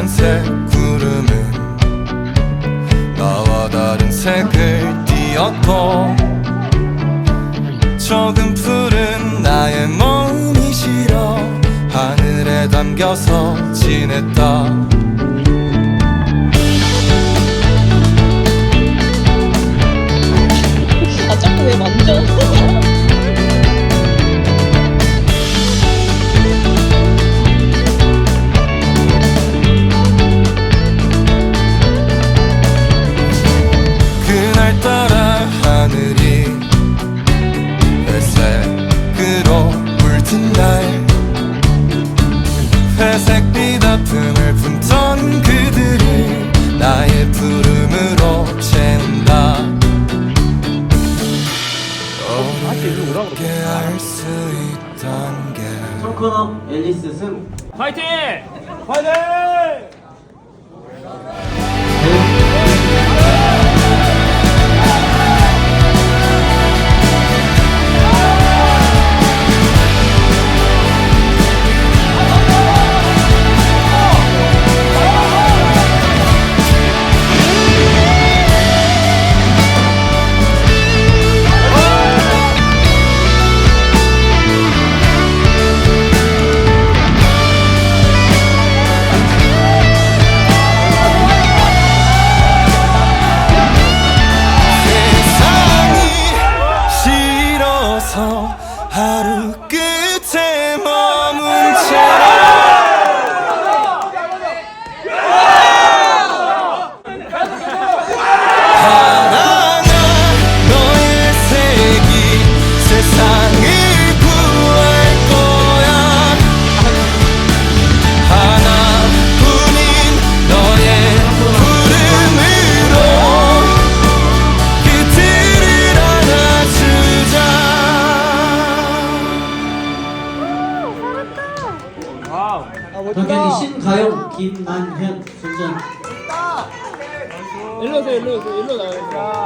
빨간색 구름은 나와 다른 색을 띄었고 조금 푸른 나의 몸이 싫어 하늘에 담겨서 지냈다 회색빛 아픔을 품던 그들이 나의 부름으로 채운다 어렵게 알수 있단 게 코너 앨리스 승 파이팅! 세상이 경기 신가영 김만현 순전 일로 오세요, 일로 오세요, 일로 나와요.